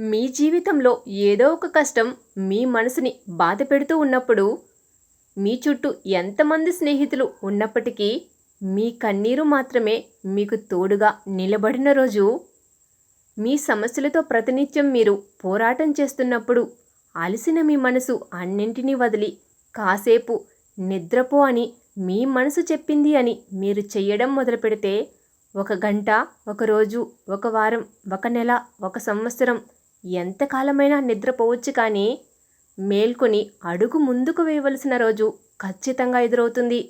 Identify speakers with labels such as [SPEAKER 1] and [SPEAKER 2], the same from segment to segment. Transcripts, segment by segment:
[SPEAKER 1] మీ జీవితంలో ఏదో ఒక కష్టం మీ మనసుని బాధ పెడుతూ ఉన్నప్పుడు మీ చుట్టూ ఎంతమంది స్నేహితులు ఉన్నప్పటికీ మీ కన్నీరు మాత్రమే మీకు తోడుగా నిలబడిన రోజు మీ సమస్యలతో ప్రతినిత్యం మీరు పోరాటం చేస్తున్నప్పుడు అలసిన మీ మనసు అన్నింటినీ వదిలి కాసేపు నిద్రపో అని మీ మనసు చెప్పింది అని మీరు చెయ్యడం మొదలు పెడితే ఒక గంట ఒక రోజు ఒక వారం ఒక నెల ఒక సంవత్సరం ఎంతకాలమైనా నిద్రపోవచ్చు కానీ మేల్కొని అడుగు ముందుకు వేయవలసిన రోజు ఖచ్చితంగా ఎదురవుతుంది.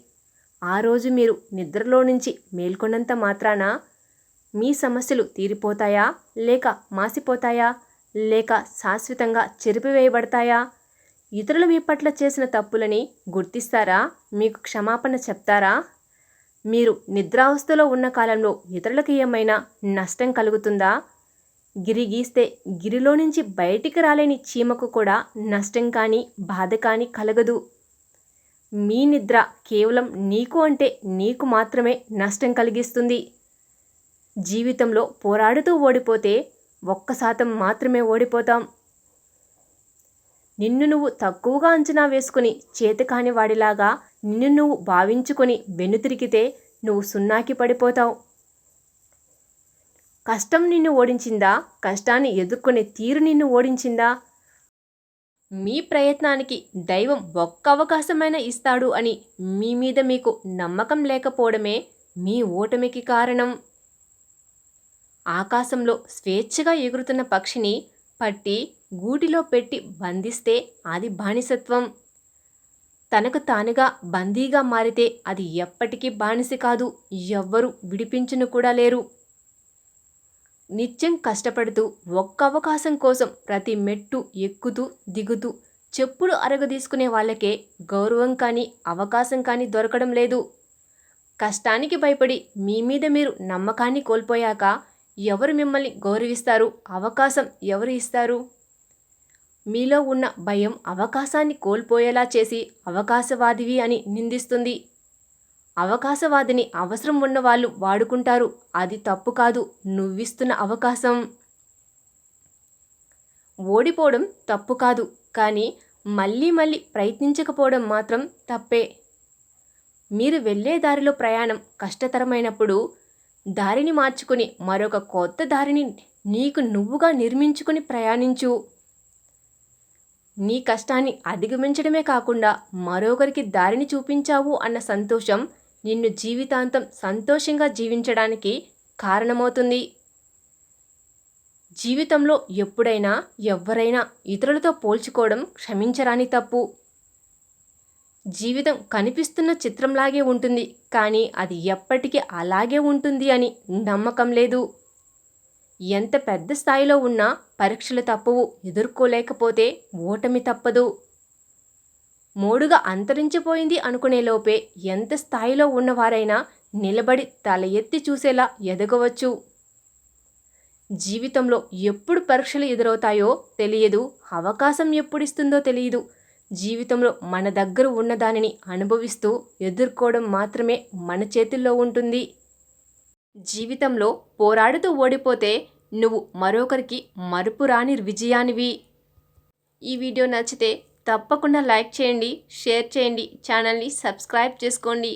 [SPEAKER 1] ఆ రోజు మీరు నిద్రలో నుంచి మేల్కొన్నంత మాత్రాన మీ సమస్యలు తీరిపోతాయా? లేక మాసిపోతాయా? లేక శాశ్వతంగా చెరిపివేయబడతాయా? ఇతరులు మీ పట్ల చేసిన తప్పులని గుర్తిస్తారా? మీకు క్షమాపణ చెప్తారా? మీరు నిద్రావస్థలో ఉన్న కాలంలో ఇతరులకు ఏమైనా నష్టం కలుగుతుందా? గిరి గీస్తే గిరిలో నుంచి బయటికి రాలేని చీమకు కూడా నష్టం కానీ బాధ కానీ కలగదు. మీ నిద్ర కేవలం నీకు అంటే నీకు మాత్రమే నష్టం కలిగిస్తుంది. జీవితంలో పోరాడుతూ ఓడిపోతే ఒక్క శాతం మాత్రమే ఓడిపోతాం. నిన్ను నువ్వు తక్కువగా అంచనా వేసుకుని చేతకాని వాడిలాగా నిన్ను నువ్వు భావించుకొని వెనుతిరిగితే నువ్వు సున్నాకి పడిపోతావు. కష్టం నిన్ను ఓడించిందా? కష్టాన్ని ఎదుర్కొనే తీరు నిన్ను ఓడించిందా? మీ ప్రయత్నానికి దైవం ఒక్క అవకాశమైన ఇస్తాడు అని మీ మీద మీకు నమ్మకం లేకపోవడమే మీ ఓటమికి కారణం. ఆకాశంలో స్వేచ్ఛగా ఎగురుతున్న పక్షిని పట్టి గూటిలో పెట్టి బంధిస్తే అది బానిసత్వం. తనకు తానుగా బందీగా మారితే అది ఎప్పటికీ బానిస కాదు ఎవ్వరూ విడిపించును కూడా లేరు. నిత్యం కష్టపడుతూ ఒక్క అవకాశం కోసం ప్రతి మెట్టు ఎక్కుతూ దిగుతూ చెప్పులు అరగదీసుకునే వాళ్ళకే గౌరవం కానీ అవకాశం కానీ దొరకడం లేదు. కష్టానికి భయపడి మీ మీద మీరు నమ్మకాన్ని కోల్పోయాక ఎవరు మిమ్మల్ని గౌరవిస్తారు? అవకాశం ఎవరు ఇస్తారు? మీలో ఉన్న భయం అవకాశాన్ని కోల్పోయేలా చేసి అవకాశవాదివి అని నిందిస్తుంది. అవకాశవాదిని అవసరం ఉన్న వాళ్ళు వాడుకుంటారు. అది తప్పు కాదు. నువ్విస్తున్న అవకాశం. ఓడిపోవడం తప్పు కాదు. కానీ మళ్ళీ మళ్ళీ ప్రయత్నించకపోవడం మాత్రం తప్పే. మీరు వెళ్ళే దారిలో ప్రయాణం కష్టతరమైనప్పుడు దారిని మార్చుకుని మరొక కొత్త దారిని నీకు నువ్వుగా నిర్మించుకుని ప్రయాణించు. నీ కష్టాన్ని అధిగమించడమే కాకుండా మరొకరికి దారిని చూపించావు అన్న సంతోషం నిన్ను జీవితాంతం సంతోషంగా జీవించడానికి కారణమవుతుంది. జీవితంలో ఎప్పుడైనా ఎవరైనా ఇతరులతో పోల్చుకోవడం క్షమించరాని తప్పు. జీవితం కనిపిస్తున్న చిత్రంలాగే ఉంటుంది కానీ అది ఎప్పటికీ అలాగే ఉంటుంది అని నమ్మకం లేదు. ఎంత పెద్ద స్థాయిలో ఉన్నా పరీక్షలు తప్పవు ఎదుర్కోలేకపోతే ఓటమి తప్పదు. మూడుగా అంతరించిపోయింది అనుకునేలోపే ఎంత స్థాయిలో ఉన్నవారైనా నిలబడి తల ఎత్తి చూసేలా ఎదగవచ్చు. జీవితంలో ఎప్పుడు పరీక్షలు ఎదురవుతాయో తెలియదు అవకాశం ఎప్పుడిస్తుందో తెలియదు. జీవితంలో మన దగ్గర ఉన్న దానిని అనుభవిస్తూ ఎదుర్కోవడం మాత్రమే మన చేతుల్లో ఉంటుంది. జీవితంలో పోరాడుతూ ఓడిపోతే నువ్వు మరొకరికి మరుపురాని విజయానివి. ఈ వీడియో నచ్చితే తప్పకుండా లైక్ చేయండి షేర్ చేయండి ఛానల్ని సబ్స్క్రైబ్ చేసుకోండి.